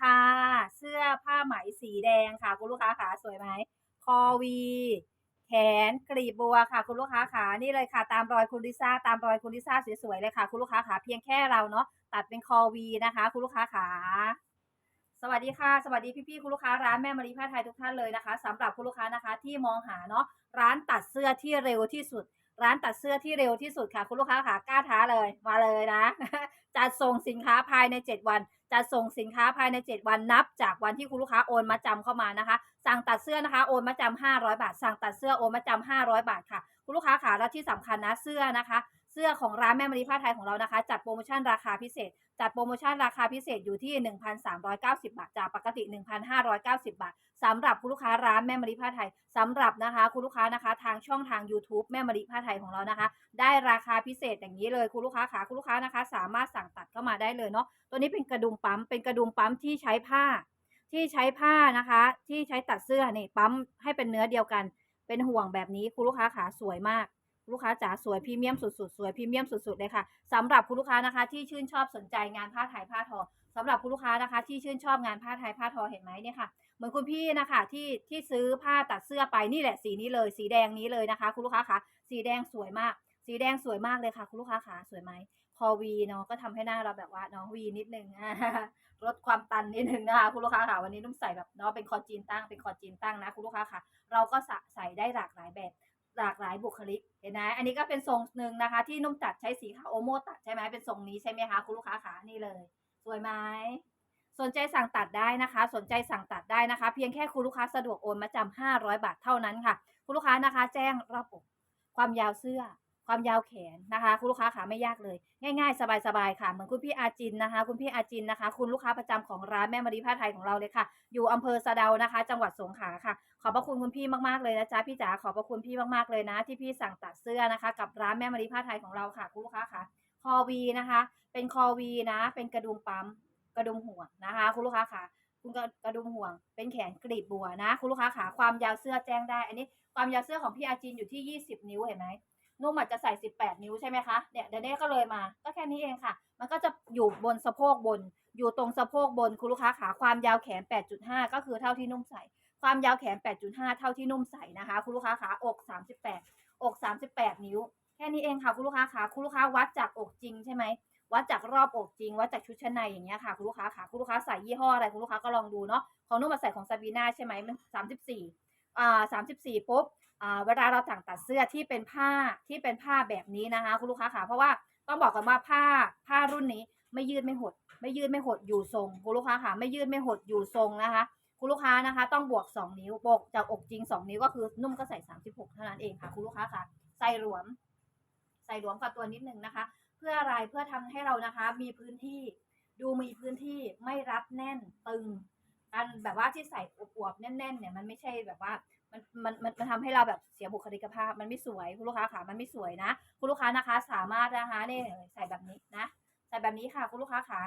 ค่ะ เสื้อผ้าไหมสีแดงค่ะ คุณลูกค้าขาสวยไหมคอวี แขนกลีบบัวค่ะ คุณลูกค้าขานี่เลยค่ะ ตามรอยคุณลิซ่าตามรอยคุณลิซ่าสวยๆเลยค่ะ คุณลูกค้าขาเพียงแค่เราเนาะตัดเป็นคอวีนะคะ คุณลูกค้าขาสวัสดีค่ะสวัสดีพี่ๆคุณลูกค้าร้านแม่มารีผ้าไทยทุกท่านเลยนะคะสำหรับคุณลูกค้านะคะที่มองหาเนาะร้านตัดเสื้อที่เร็วที่สุด ร้านตัดเสื้อที่เร็วที่สุดค่ะ คุณลูกค้าค่ะกล้าท้าเลยมาเลยนะ จัดส่งสินค้าภายใน 7 วัน จัดส่งสินค้าภายใน 7 วันนับ จากวันที่คุณลูกค้าโอนมาจำเข้ามานะคะ สั่งตัดเสื้อนะคะโอนมาจำ500 บาท สั่งตัดเสื้อโอนมาจำ500 บาทค่ะ คุณลูกค้าค่ะและที่สำคัญนะเสื้อนะคะ เสื้อของร้านแม่มารีผ้าไทยของเรานะคะ จัดโปรโมชั่นราคาพิเศษ จัดโปรโมชั่นราคาพิเศษอยู่ที่ 1,390 บาทจากปกติ 1,590 บาทสำหรับคุณลูกค้าร้านแม่มารีผ้าไทยสำหรับนะคะคุณลูกค้านะคะทางช่องทาง YouTube แม่มารีผ้าไทยของเรานะคะ ได้ราคาพิเศษอย่างนี้เลยคุณลูกค้าขาคุณลูกค้านะคะ สามารถสั่งตัดเข้ามาได้เลยเนาะตัวนี้เป็นกระดุมปั๊มเป็นกระดุมปั๊มที่ใช้ผ้า ที่ใช้ผ้านะคะ ที่ใช้ตัดเสื้อนี่ปั๊มให้เป็นเนื้อเดียวกัน เป็นห่วงแบบนี้คุณลูกค้าขาสวยมาก ลูกค้าจ๋าสวยพรีเมียมสุดๆสวยพรีเมียมสุดๆเลยค่ะสำหรับคุณลูกค้านะคะที่ชื่นชอบสนใจงานผ้าไทยผ้าทอสำหรับคุณลูกค้านะคะ ที่ชื่นชอบงานผ้าไทยผ้าทอเห็นไหมเนี่ยค่ะเหมือนคุณพี่นะคะที่ที่ซื้อผ้าตัดเสื้อไปนี่แหละสีนี้เลย สีแดงนี้เลยนะคะ คุณลูกค้าคะสีแดงสวยมาก สีแดงสวยมากเลยค่ะ คุณลูกค้าขาสวยไหมคอวีเนาะก็ทำให้หน้าเราแบบว่าเนาะวีนิดนึงลดความตันนิดนึงนะคะคุณลูกค้าค่ะวันนี้นุ่มใส่แบบเนาะเป็นคอจีนตั้งเป็นคอจีนตั้งนะคุณลูกค้าค่ะ เราก็ใส่ได้หลากหลายแบบ หลากหลายบุคลิกเห็นไหมอันนี้ก็เป็นทรงหนึ่งนะคะ ที่นุ่มตัดใช้สีขาวโอโมตัดใช่ไหมเป็นทรงนี้ใช่ไหมคะคุณลูกค้าขานี่เลย สวยไหมสนใจสั่งตัดได้นะคะ สนใจสั่งตัดได้นะคะ เพียงแค่คุณลูกค้าสะดวกโอนมาจำ500 บาทเท่านั้นค่ะ คุณลูกค้านะคะ แจ้งรอบความยาวเสื้อ ความยาวแขนนะคะ คุณลูกค้าขาไม่ยากเลย ง่ายๆ สบายๆค่ะเหมือนคุณพี่อาจินนะคะ คุณพี่อาจินนะคะ คุณลูกค้าประจำของร้านแม่มารีผ้าไทยของเราเลยค่ะ อยู่อำเภอสะเดานะคะ จังหวัดสงขลาค่ะ ขอบพระคุณคุณพี่มากๆเลยนะจ๊ะพี่จ๋าขอบพระคุณพี่มากๆเลยนะ ที่พี่สั่งตัดเสื้อนะคะ กับร้านแม่มารีผ้าไทยของเราค่ะคุณลูกค้าค่ะคอวีนะคะ เป็นคอวีนะ เป็นกระดุมปั๊มกระดุมห่วงนะคะ คุณลูกค้าค่ะคุณกระกระดุมห่วงเป็นแขนกรีบบัวนะ คุณลูกค้าขาความยาวเสื้อแจ้งได้ อันนี้ความยาวเสื้อของพี่อาจินอยู่ที่ 20 นิ้วเห็นไหม นุ่มอาจจะใส่ 18 นิ้วใช่ไหมคะเนี่ยเดเน่ก็เลยมา ก็แค่นี้เองค่ะ มันก็จะอยู่บนสะโพกบน อยู่ตรงสะโพกบนคุณลูกค้าขาความยาวแขน 8.5 ก็คือเท่าที่นุ่มใส่ ความยาวแขน 8.5 เท่าที่นุ่มใส่นะคะ คุณลูกค้าขาอก 38 อก 38 นิ้ว แค่นี้เองค่ะคุณลูกค้าขาคุณลูกค้าวัดจากอกจริงใช่ไหมวัดจากรอบอกจริงวัดจากชุดชั้นในอย่างเงี้ยค่ะคุณลูกค้าขาคุณลูกค้าใส่ยี่ห้ออะไรคุณลูกค้าก็ลองดูเนาะของนุ่มมาใส่ของซาบีนาใช่ไหมมัน34 อ่า34ปุ๊บอ่าเวลาเราสั่งตัดเสื้อที่เป็นผ้าที่เป็นผ้าแบบนี้นะคะคุณลูกค้าค่ะเพราะว่าต้องบอกกันว่าผ้าผ้ารุ่นนี้ไม่ยืดไม่หด ไม่ยืดไม่หดอยู่ทรงคุณลูกค้าค่ะไม่ยืดไม่หดอยู่ทรงนะคะคุณลูกค้านะคะ ต้องบวก 2 นิ้วบวกจากอกจริง 2 นิ้วก็คือนุ่มก็ใส่ 36 เท่านั้นเองค่ะคุณลูกค้าค่ะใส่หลวม ใส่หลวมกับตัวนิดนึงนะคะ เพื่ออะไรเพื่อทำให้เรานะคะ มีพื้นที่ดูมีพื้นที่ไม่รัดแน่นตึง การแบบว่าที่ใส่อวบๆแน่นๆเนี่ยมันไม่ใช่แบบว่ามันมันมันมันทำให้เราแบบเสียบุคลิกภาพ มันไม่สวยคุณลูกค้าขามันไม่สวยนะ คุณลูกค้านะคะ สามารถนะคะนี่ใส่แบบนี้นะ ใส่แบบนี้ค่ะคุณลูกค้าขา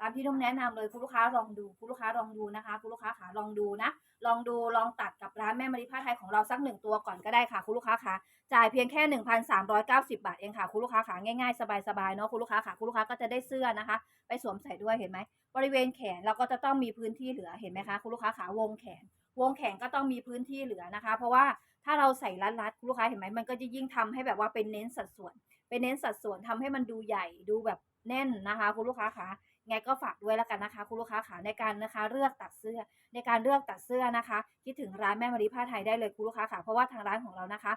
ตามที่นุ่มแนะนำเลยคุณลูกค้าลองดูคุณลูกค้าลองดูนะคะคุณลูกค้าค่ะลองดูนะ ลองดูลองตัดกับร้านแม่มาริผ้าไทยของเราสักหนึ่งตัวก่อนก็ได้ค่ะคุณลูกค้าค่ะจ่ายเพียงแค่ 1,390 บาทเองค่ะคุณลูกค้าค่ะง่ายๆ สบายๆเนาะคุณลูกค้าค่ะคุณลูกค้าก็จะได้เสื้อนะคะ ไปสวมใส่ด้วยเห็นไหมบริเวณแขนเราก็จะต้องมีพื้นที่เหลือเห็นไหมคะคุณลูกค้าขาวงแขน วงแขนก็ต้องมีพื้นที่เหลือนะคะ เพราะว่าถ้าเราใส่รัดๆคุณลูกค้าเห็นไหมมันก็จะยิ่งทำให้แบบว่าเป็นเน้นสัดส่วน เป็นเน้นสัดส่วนทำให้มันดูใหญ่ดูแบบแน่นนะคะ คุณลูกค้าคะ ไงก็ฝากด้วยแล้วกันนะคะ คุณลูกค้าขาในการนะคะ เลือกตัดเสื้อ ในการเลือกตัดเสื้อนะคะ คิดถึงร้านแม่มารีผ้าไทยได้เลยคุณลูกค้าขาเพราะว่าทางร้านของเรานะคะ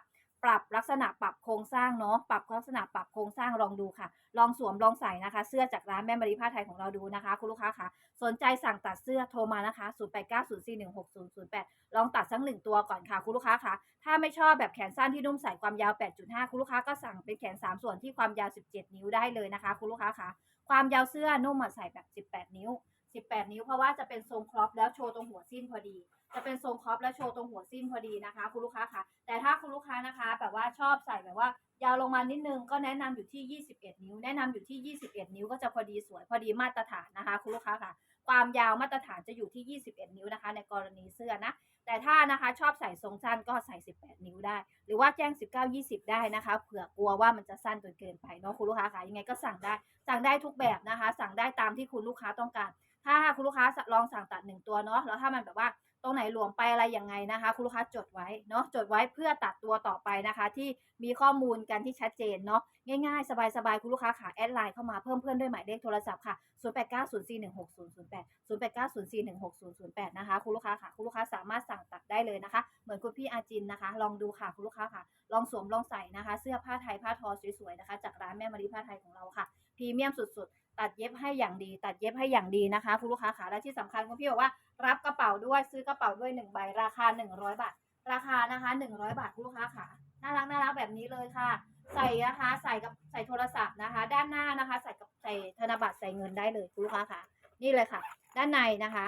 รับลักษณะปรับโครงสร้างเนาะปรับลักษณะปรับโครงสร้างลองดูค่ะ ลองสวมลองใส่นะคะ เสื้อจากร้านแม่มารีผ้าไทยของเราดูนะคะ คุณลูกค้าค่ะ สนใจสั่งตัดเสื้อโทรมานะคะ 0890416008 ลองตัดสักหนึ่งตัวก่อนค่ะคุณลูกค้าค่ะ ถ้าไม่ชอบแบบแขนสั้นที่นุ่มใส่ความยาว 8.5 คุณลูกค้าก็สั่งเป็นแขน 3 ส่วนที่ความยาว 17 นิ้วได้เลยนะคะ คุณลูกค้าค่ะ ความยาวเสื้อนุ่มใส่แบบ 18 นิ้ว 18 นิ้วเพราะว่าจะเป็นทรงครอปแล้วโชว์ตรงหัวสิ้นพอดี จะเป็นทรงครอปและโชว์ตรงหัวสิ้นพอดีนะคะ คุณลูกค้าค่ะ แต่ถ้าคุณลูกค้านะคะแบบว่าชอบใส่แบบว่ายาวลงมานิดนึงก็แนะนำอยู่ที่ 21 นิ้ว แนะนำอยู่ที่ 21 นิ้วก็จะพอดีสวยพอดีมาตรฐานนะคะ คุณลูกค้าค่ะ ความยาวมาตรฐานจะอยู่ที่ 21 นิ้วนะคะ ในกรณีเสื้อนะ แต่ถ้านะคะชอบใส่ทรงสั้นก็ใส่ 18 นิ้วได้ หรือว่าแจ้ง 19 20 ได้นะคะ เผื่อกลัวว่ามันจะสั้นจนเกินไปเนาะคุณลูกค้าค่ะยังไงก็สั่งได้ สั่งได้ทุกแบบนะคะ สั่งได้ตามที่คุณลูกค้าต้องการ ถ้าคุณลูกค้าลองสั่งตัดหนึ่งตัวเนาะแล้วถ้ามันแบบว่าตรงไหนหลวมไปอะไรยังไงนะคะ คุณลูกค้าจดไว้เนาะจดไว้เพื่อตัดตัวต่อไปนะคะ ที่มีข้อมูลกันที่ชัดเจนเนาะง่ายๆ สบายๆ คุณลูกค้าค่ะแอดไลน์เข้ามาเพิ่มเพื่อนด้วยหมายเลขโทรศัพท์ค่ะ 0890416008 0890416008 นะคะ คุณลูกค้าค่ะคุณลูกค้าสามารถสั่งตัดได้เลยนะคะ เหมือนคุณพี่อาจินนะคะ ลองดูค่ะคุณลูกค้าค่ะ ลองสวมลองใส่นะคะ เสื้อผ้าไทยผ้าทอสวยๆนะคะ จากร้านแม่มารีผ้าไทยของเราค่ะ พรีเมียมสุดๆ ตัดเย็บให้อย่างดี ตัดเย็บให้อย่างดีนะคะคุณลูกค้าค่ะและที่สำคัญคุณพี่บอกว่ารับกระเป๋าด้วยซื้อกระเป๋าด้วยหนึ่งใบราคา 100 บาท ราคานะคะ 100 บาทคุณลูกค้าค่ะน่ารักน่ารักแบบนี้เลยค่ะ ใส่นะคะใส่กับใส่โทรศัพท์นะคะ ด้านหน้านะคะ ใส่กับใส่ธนบัตรใส่เงินได้เลยคุณลูกค้าค่ะนี่เลยค่ะ ด้านในนะคะ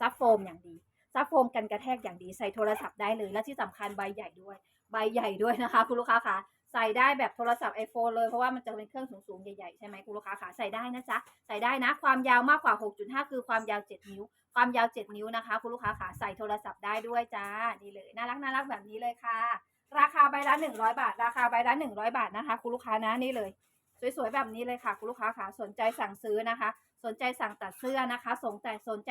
ซับโฟมอย่างดีซับโฟมกันกระแทกอย่างดีใส่โทรศัพท์ได้เลย และที่สำคัญใบใหญ่ด้วย ใบใหญ่ด้วยนะคะ คุณลูกค้าคะ ใส่ได้แบบโทรศัพท์ iPhone เลย เพราะว่ามันจะเป็นเครื่องสูงๆ ใหญ่ๆ ใช่ไหมคุณลูกค้าค่ะใส่ได้นะจ๊ะ ใส่ได้นะ ความยาวมากกว่า 6.5 คือความยาว 7 นิ้ว ความยาว 7 นิ้วนะคะ คุณลูกค้าค่ะใส่โทรศัพท์ได้ด้วยจ้า นี่เลย น่ารักน่ารักแบบนี้เลยค่ะ ราคาใบละ 100 บาท ราคาใบละ 100 บาทนะคะ คุณลูกค้านะ นี่เลย สวยๆ แบบนี้เลยค่ะ คุณลูกค้าค่ะสนใจสั่งซื้อนะคะ สนใจสั่งตัดเสื้อนะคะ สนใจสนใจ